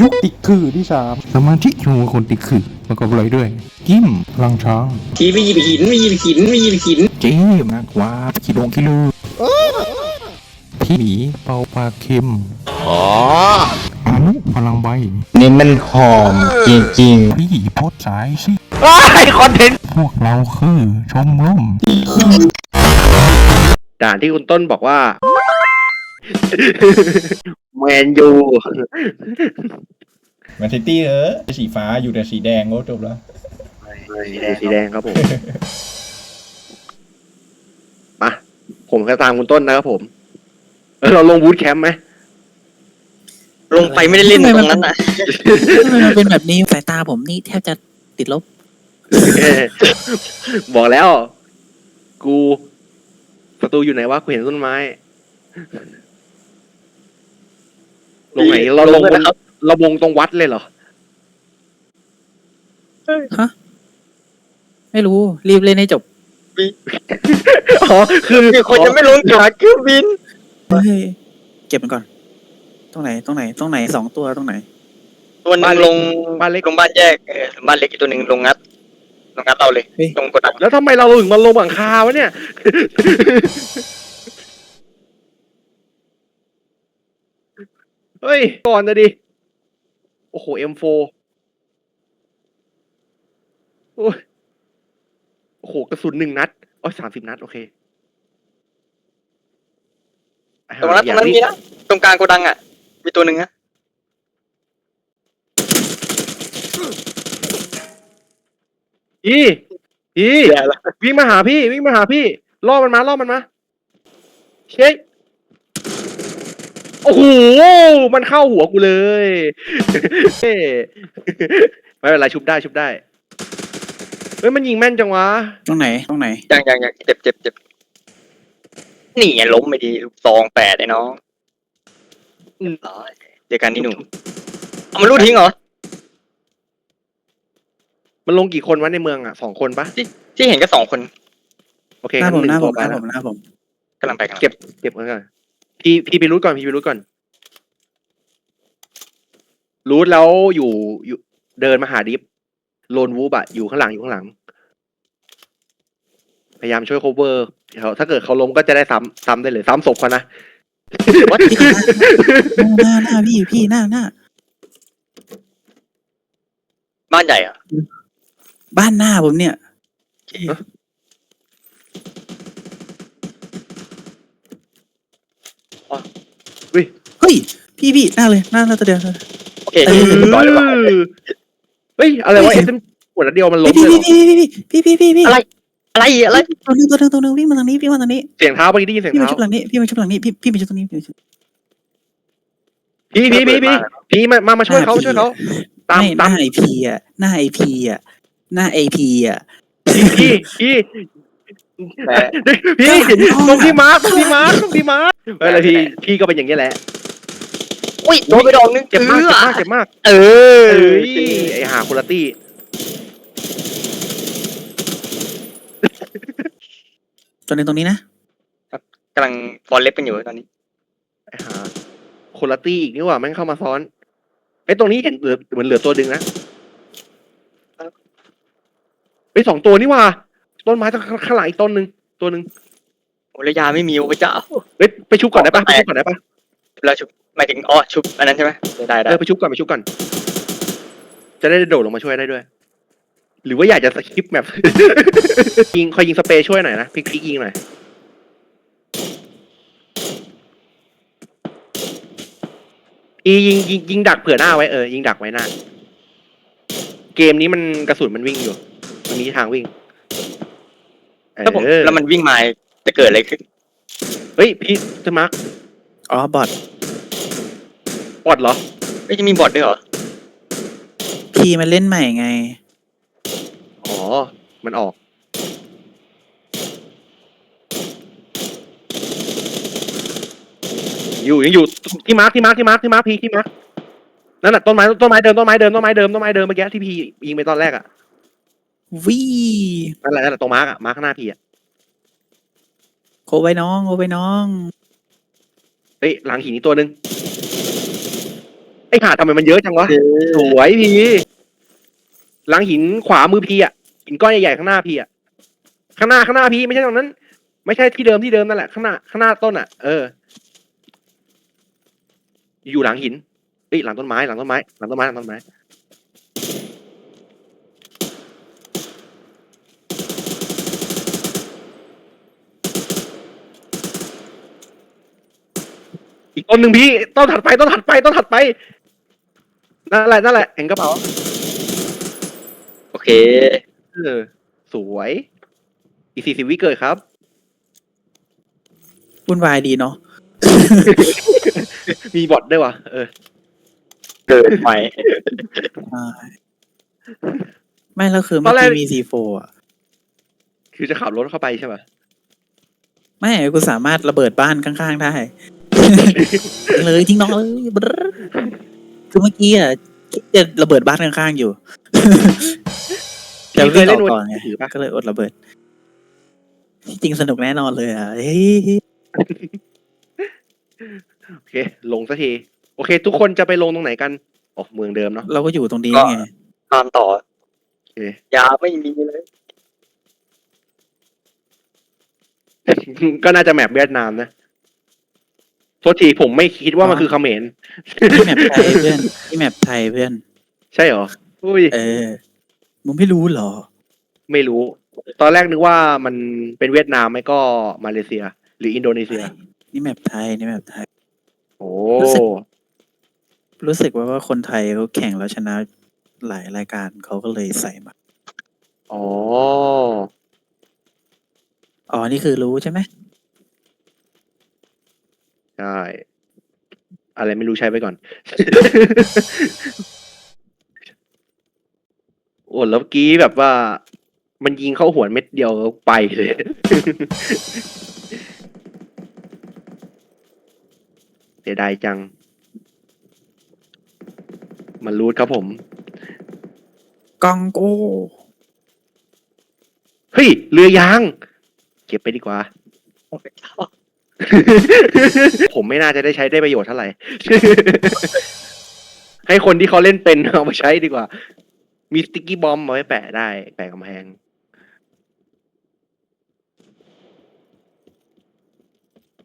ยุคติดคือที่สามสมาธิชูคนติดคือประกอบอะไรด้วย กิมพลังช้างทีไม่หยิบหินไม่หยิบหินไม่หยิบหินเจ๊มากกว่าขีดงกิโลพี่หมีเป่าปลาเค็มอ๋ออนุพลังใบนี่มันหอมจริงพี่โพดสายสิไอคอนเทนต์พวกเราคือชมรมด่านที่คุณต้นบอกว่า แมนยูแมนซิตี้เออสีฟ้าอยู่แต่สีแดงก็จบแล้ว สีแดงครับผม มาผมก็ตามคุณต้นนะครับผมเออเราลงบูธแคมป์ไหมลงไปไม่ได้เล่นตรงนั้นนะทำไมมันเป็นแบบนี้สายตาผมนี่แทบจะติดลบ เออบอกแล้ว กู ประตูอยู่ไหนวะกูเห็นต้นไม้ ลงไหนเราลงบนเราวงตรงวัดเลยเหรอไม่รู้ รีบเล่นให้จบอ๋อคือมีคนยังไม่ลงจากเครื่องบินเฮ้ยเก็บมันก่อน ตรงไหนตรงไหนตรงไหนสองตัวตรงไหนตัวหนึงลงบ้านเล็กลงบ้านแยกเออบ้านเล็กอีกตัวหนึ่งลงงัดลงงัดเราเลยเฮ้ยลงกดดันแล้วทำไมเราถึงมาลงหลังคาวะเนี่ย เฮ้ย ก่อนนะดิ โอ้โห M4 โอ้ยโอ้โห กระสุนหนึ่งนัดอ๋อสามสิบนัด โอเคตรงนั้นตรงนั้นมีนะตรงกลางโกดังอะ มีตัวหนึ่งนะอีอีวิ่งมาหาพี่ วิ่งมาหาพี่ล่อมันมาล่อมันมาเช็ค โอ้โห มันเข้าหัวกูเลยเฮ้ไม่เป็นไรชุบได้ชุบได้ เฮ้ยมันยิงแม่นจังวะ ตรงไหนตรงไหน ยังยังยังเจ็บเจ็บเจ็บนี่ไงล้มไม่ดีลูกซองแปดไอ้น้องอืม ร้อยเจอกันนี่หนุ่มเอามันรูดทิ้งเหรอ มันลงกี่คนวะในเมืองอะสองคนปะที่เห็นก็สองคนโอเคหน้าผมงั้หน้าผมตัวหไปน้าแล้วผมหน้าผม กำลังไปกำลังเก็บเก็บไว้ก่อน พี่พี่ไปรูทก่อนพี่ไปรูทก่อน รูทแล้วอยู่อยู่เดินมาหาดิฟโลนวูบอะอยู่ข้างหลังอยู่ข้างหลัง พยายามช่วย cover เขาถ้าเกิดเขาล้มก็จะได้ซ้ำซ้ำได้เลยซ้ำศพเขานะ วัดพี่หน้าหน้าหน้าพี่พี่หน้าหน้าบ้านใหญ่เหรอะบ้านหน้าผมเนี่ย เฮ้ย พี่พี่หน้าเลยหน้าหน้าตัวเดียว โอเคเออเรียบร้อยแล้วว่ะเฮ้ย อะไรวะเฮ้เอ็ยมหัวนัดเดียวมันล้พี่มเลยพี่เหรอพี่พี่พี่พี่พี่พี่อะไร อะไรอะไรตัวหนึงตัวหนึงตัวหนึงวิ่งมาทางนี้วิ่งมาทางนี้เสียงเท้าเมื่อกี้ได้ยินเสียงพี่มาเท้า ชุบหลังนี้พี่มาชุบหลังนี้พี่พี่มาชุบตรงนี้พี่มาชุบ พี่พี่พี่พี่พี่มามามาช่วยเขาหน้าช่วยเขาพี่ตามไม่หตามน้าไอพีอะหน้าไอพีอะหน้าไอพีอะพี่พี่ แหมพี่อ๋อตรงที่มาร์คตรงที่มาร์คตรงที่มาร์คเออแล้วพี่พี่ก็เป็นอย่างนี้ยแหละอุ้ยโดนไปดอกนึงเจ็บมากอเจ็บมากเจ็บมาก เออเอ้ยไอหาคุณตี้ตัวหนึงตรงนี้นะกำลังฟอนเล็บกันอยู่ตอนนี้ไอหาคุณตี้อีกนี่หว่าแม่งเข้ามาซ้อนไอยตรงนี้เห็นเหลือเหมือนเหลือตัวดึงนะไอยสองตัวนี่หว่า ต้นไม้ข้างข้างหลังอีกต้นหนึ่งตัวหนึ่งโอ้ระยาไม่มีโอ้พระเจ้าเฮ้ยไปชุบก่อนได้ปะไปชุบก่อนได้ปะแล้วชุบหมายถึงอ๋อชุบอันนั้นใช่ไหมได้ได้เออไปชุบก่อนไปชุบก่อน จะได้โดดลงมาช่วยได้ด้วย หรือว่าอยากจะสคิปแมปยิงคอยยิงสเปรย์ช่วยหน่อยนะพลิกพลิกยิงหน่อยอียิงยิงยิงดักเผื่อหน้าไว้เออยิงดักไว้หน้า เกมนี้มันกระสุนมันวิ่งอยู่ มันมีทางวิ่งเอ ถ้าผมอแล้วมันวิ่งมาจะเกิดอะไรขึ้นเฮ้ยพี่จะมาร์คอ๋อบอทปอดเหรอไม่จะมีบอทด้วยเหรอ พีมันเล่นใหม่ไง อ๋อ มันออก อยู่ยังอยู่ที่มาร์คที่มาร์คที่มาร์คที่มาร์คพีที่มาร์คนั่นแหละต้นไม้ต้นไม้เดิมต้นไม้เดิมต้นไม้เดิมต้นไม้เดิมเมื่อกี้ที่พียิงไปตอนแรกอะ วีนั่นแหละนั่นแหละตรงมาร์คอะมาร์คข้างหน้าพีอะโคไว้น้องโคไว้น้อง เฮ้ยหลังหินอีกตัวหนึ่งไอ้ห่าทำไมมันเยอะจังวะสวยพีหลังหินขวามือพีอะหินก้อนใหญ่ๆข้างหน้าพีอะข้างหน้าข้างหน้าพีไม่ใช่ตรงนั้น ไม่ใช่ที่เดิมที่เดิมนั่นแหละข้างหน้าข้างหน้าต้นอะเออ อยู่หลังหินเอ้ยหลังต้นไม้หลังต้นไม้หลังต้นไม้หลังต้นไม้ นหนึ่งพี่ต้นถัดไปต้นถัดไปต้นถัดไปนั่นแหละนั่นแหละเห็นกระเป๋าโอเค เออ สวย อีกสี่สิบวิเกิดครับ วุ่นวายดีเนาะ มีบอทด้วยวะเออ เกิดใหม่ อ่าไม่แล้วคือตอเมื่นอแรก กี้มีซีโฟอะ คือจะขับรถเข้าไปใช่ไหมไม่กูสามารถระเบิดบ้านข้างๆได้ เลยทิ้งน้องเลยบรรคือเมื่อกี้อะคิดจะระเบิดบ้านข้างๆอยู่แต่พี่เควิ่ยงอเล่อนกวนก่อนไงถือปะก็เลยอดระเบิด จริงสนุกแน่นอนเลยอะเฮ้ยโอเค ลงสักที โอเค ทุกคนจะไปลงตรงไหนกันอ๋อเมืองเดิมเนาะเราก็อยู่ตรงนี้ไงตามต่อโอเคยาไม่มีเลยก็น่าจะแมปเวียดนามนะโทษทีผมไม่คิดว่ามันคือเขมรที่แมปไทยเพื่อนที่แมปไทยเพื่อน ใช่เหรออุ้ยเออมึงไม่รู้เหรอ ไม่รู้ ตอนแรกนึกว่ามันเป็นเวียดนามไม่ก็มาเลเซีย หรืออินโดนีเซีย นี่แมปไทยนี่แมปไทย โอ้รู้สึกรู้สึกว่าว่าคนไทยเขาแข่งแล้วชนะหลายรายการเขาก็เลยใส่มาอ๋อ อ๋อ นี่คือรู้ใช่ไหม ใช่อะไรไม่รู้ใช้ไปก่อน โอ้แล้วเมื่อกี้แบบว่า มันยิงเข้าหัวเม็ดเดียวไปเลย เสียดายจัง มันรูดครับผมกองโก้เฮ้ย เรือยาง เก็บไปดีกว่า ผมไม่น่าจะได้ใช้ได้ประโยชน์เท่าไหร่ ให้คนที่เขาเล่นเป็นเอามาใช้ดีกว่า มีสติ๊กกี้บอมมาไว้แปะได้ แปะกำแพง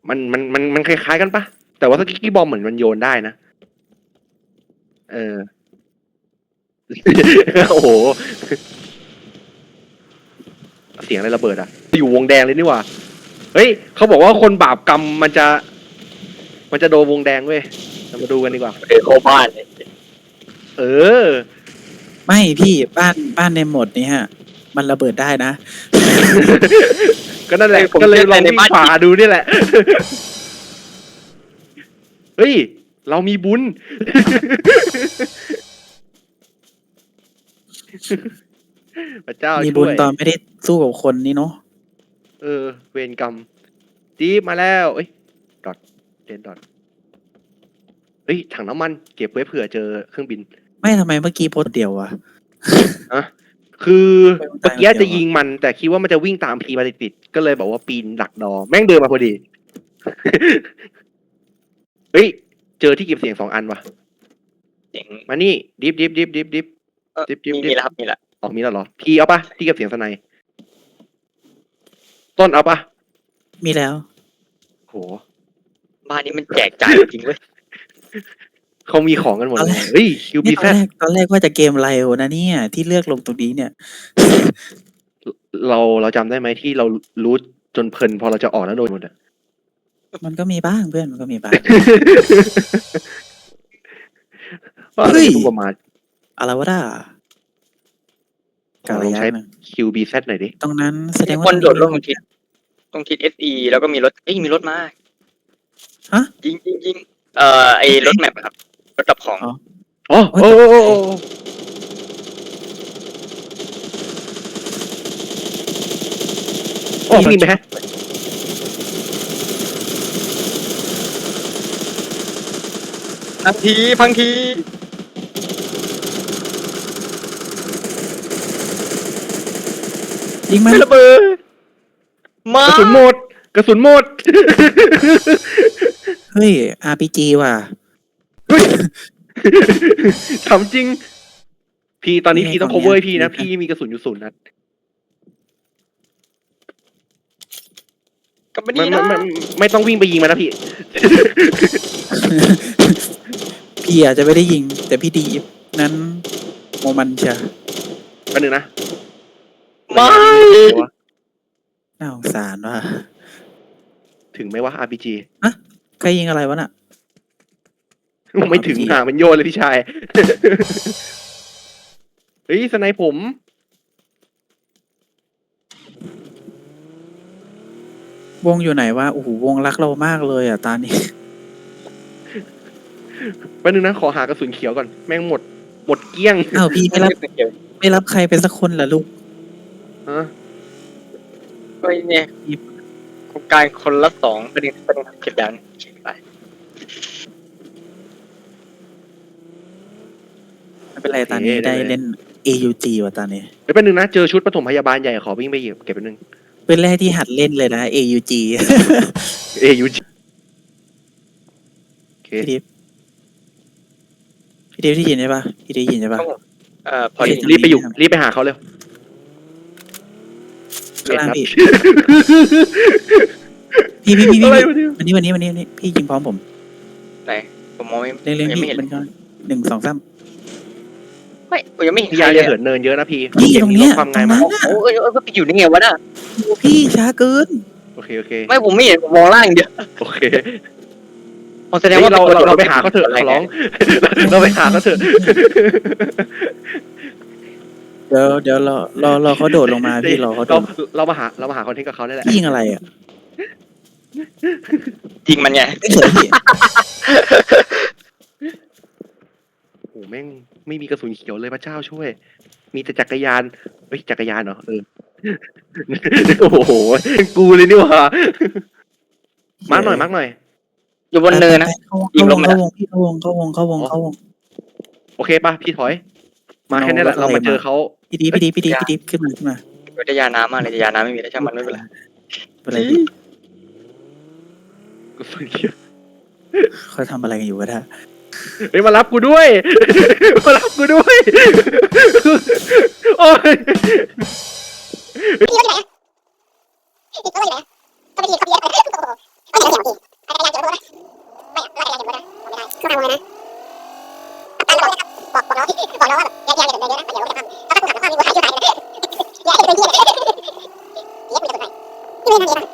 มันมันมันมันคล้ายๆกันปะแต่ว่าสติ๊กกี้บอมเหมือนมันโยนได้นะ เออ โอ้โห เสียงอะไรระเบิดอะ อยู่วงแดงเลยนี่หว่า เฮ้ยเขาบอกว่าคนบาปกรรมมันจะ มันจะโดนวงแดงเว้ยเรามาดูกันดีกว่าเดินเข้าบ้านเลยเออ ไม่พี่บ้านบ้านในโหมดนี้ฮะ มันระเบิดได้นะ ก็นั่นแหละก็เลยลองวิ่งฝ่าดูนี่แหละ เฮ้ย เรามีบุญ พระเจ้ามีช่บุญวย ตอนไม่ได้สู้กับคนนี่เนาะ เออ เวรกรรมจี๊บมาแล้วเอ้ยดอทเดนดอทเฮ้ยถังน้ำมันเก็บไว้เผื่อเจอเครื่องบินไม่ทำไมเมื่อกี้โพสต์เดียววะคือไม่เมื่อกี้ไม่เกี่ยวจะยิงมัน แต่คิดว่ามันจะวิ่งตามพีมาติดๆก็เลยบอกว่าปีนดักดอ แม่งเดินมาพอดี เฮ้ย เจอที่เก็บเสียงสองอันว่ะเจ๋งมานี่ดิฟดิฟดิฟดิฟดิฟเออจิ๊บจิ๊บมีจิ๊บมีแล้วครับมีแล้ว ออกมีแล้วเหรอ พี่เอาปะที่เก็บเสียงสไนย ต้นเอาปะมีแล้ว โห บ้านนี้มันแจกจ่ายจริงเว้ยเขามีของกันหมดเอาเลแล้ยวเฮ้ยคิวบีนี่ตแซอนแรกตอนแรกว่าจะเกมไลโอนะเนี่ย ที่เลือกลงตรงนี้เนี่ย เราเราจำได้ไหมที่เรารู้จนเพลินพอเราจะออกแล้วโดนหมดอะ มันก็มีบ้างเพื่อนมันก็มีบ้าง ว่าเฮ้ยถูกประมาณอะไรวะด่า ขอลองใช้หนึ่ง QBZ หน่อยดิ ตรงนั้นแสดงว่าคนโดดลงตรงทิศตรงทิศเอสแล้วก็มีรถเอ้ยมีรถมาฮะ ยิงยิงยิงเอ่อไอรถแมพอะครับรถดับของอ๋อ อ๋อโอ้ยโอ้โอ้โอ้โอ้โอ้ยิงไปฮะพังทีพังที ยิงมันไม่ระเบิดมากระสุนหมด กระสุนหมด เฮ้ย RPG ว่ะ เฮ้ยถามจริง พี่ตอนนี้พี่ต้อง cover ให้พี่นะ พี่มีกระสุนอยู่ศูนย์นัดก็ไม่ไม่ดีไม่นะไม่ไม่ต้องวิ่งไปยิงมันนะพี่ พี่อาจจะไม่ได้ยิง แต่พี่ดีฟนั้น โมมันเชียแป๊บนึงนะ ไม่น่าสงสารว่ะถึงไหมวะ RPG ใครยิงอะไรวะน่ะ ไม่ถึงห่างเป็นโยนเลยพี่ชาย เฮ้ยสไนป์ผม วงอยู่ไหนวะโอ้โหวงรักเรามากเลยอะตานี้ แป๊บนึงนะขอหากระสุนเขียวก่อน แม่งหมด หมดเกลี้ยง อ้าวพี่ไม่รับไม่รับใครเป็นสักคนเหรอลูก ฮะก็เนี่ยโครงการคนละสองประเด็นประเด็นเก็บยางไปไม่เป็นไรตานี้ได้เล่น AUG ว่ะตานี้เฮ้ยแป๊บนึงนะ เจอชุดปฐมพยาบาลใหญ่ขอวิ่งไปเหยียบเก็บแป๊บนึง เป็นแรกที่หัดเล่นเลยนะ AUG เอยูจีโอเคพี่ดิฟพี่ดิฟได้ยินใช่ปะพี่ได้ยินใช่ปะเอ่อพอดีรีบไปอยู่รีบไปหาเขาเร็ว ข้างล่างเอ็ดพี่พี่พี่พี่อะไรพี่วะเนี่ย วันนี้วันนี้วันนี้วันนี้พี่ยิงพร้อมผมไหนผมมองไม่เร่งเร่งยังพี่ไม่เห็นมันก็หนึ่งสองสาม ไม่ผมยังไม่เห็นพี่ใครยาเลอย่ายเหินเนินเยอะนะพี่พี่เกมตรงนี้เนี้ลยดความตรง่ายงมานั้กนน่ะโอ้ยเออก็ไปอยู่ได้ไงวะน่ะโอ้พี่ช้าเกิน โอเคโอเคไม่ผมไม่เห็นผมมองล่างอย่างเดียวโอเคผมแสดงว่าเฮ้ยเราเราเราไปหาเขาเขาเถอะขอร้อง เราไปหาเขาเถอะ เดี๋ยวเดี๋ยวรอรอรอเขาโดดลงมาพี่รอเขาโดเราดเรามาหาเรามาหาคอนเทนต์กับเขาได้แหละพี่ยิงอะไรอะยิงมันไง ไม่เฉยพี่โอ้โหแม่งไม่มีกระสุนเขียวเลยพระเจ้าช่วย มีแต่จักรยานเฮ้ยจักรยานเหรอเออโอ้โหกูเลยนี่หว่ามาร์กหน่อยมาร์กหน่อย อยู่บนเนินนะ เข้าวงยิงลเข้างวงมาเข้าวงพี่เข้าวงเข้าวงเข้าวงเข้าวงโอเคป่ะพี่ถอย มาแค่นี้แหละเราเรามาเจอเขาพี่ดีพี่ดีพี่ดีพี่ดีขึ้นมาขึ้นมาวิทยาน้ำมากเลยยาน้ำไม่มีแล้วช่างมันไม่เป็นไรเป็นไรพี่กระสุนเขียวเขาทำอะไรกันอยู่วะท่าเฮ้ยมารับกูด้วย มารับกูด้วย โอ้ยตัวเดียววะ ว่าว่าเดี๋ยววิ่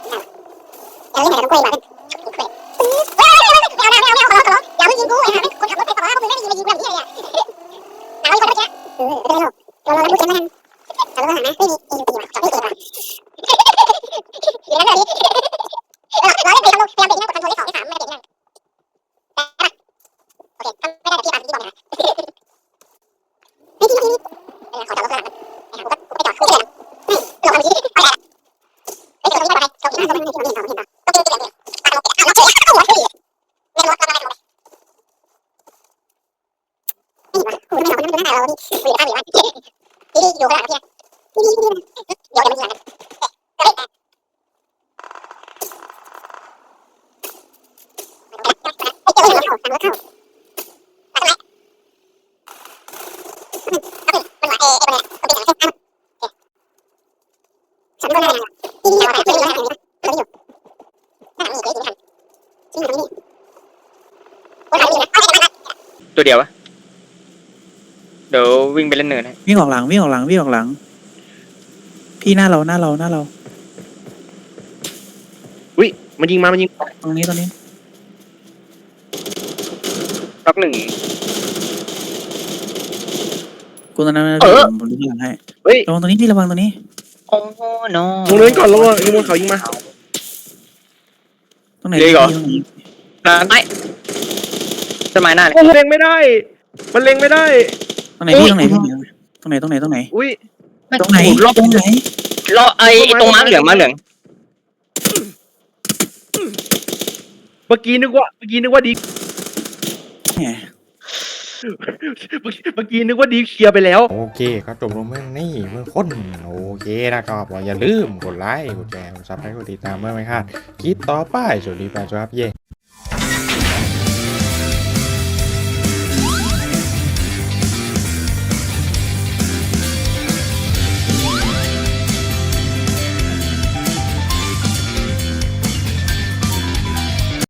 งไปเล่นเนินให้วิ่งออกหลังวิ่งออกหลังวิ่งออกหลัง พี่หน้าเราหน้าเราหน้าเราอุ้ยมันยิงมา มันยิงตรงนี้ตรงนี้ ล็อกหนึ่ง กูตรงนั้นนะเออผมดูข้างหลังให้เฮ้ย ระวังตรงนี้พี่ระวังตรงนี้ โอ้โนลงเนินก่อนลงเนินยิงบนเขายิงมา ตรงไหนเลยเหรอ พี่ตรงไหนร้านไอ้ต้นไม้หน้าเลย โอ้โหเล็งไม่ได้ มันเล็งไม่ได้ ตรงไหนพี่ตรงไหนพี่ตรงไหนตรงไหนตรงไหนอุ้ย ตรงไหนผมรอบ ตรงไหนรอไอ้ไอ้ตรงม้าเหลืองม้าเหลือง เมื่อกี้นึกว่า เมื่อกี้นึกว่าดี แหม เมื่อกี้เมื่อกี้นึกว่าดีเคลียร์ไปแล้ว โอเคครับจบลงเมื่อนี่เมื่อคนโอเคนะครับอย่าลืมกดไลค์กดแชร์กดซับให้กดติดตามเมื่อไม่พลาดคลิปต่อไปสวัสดีแฟนครับเย่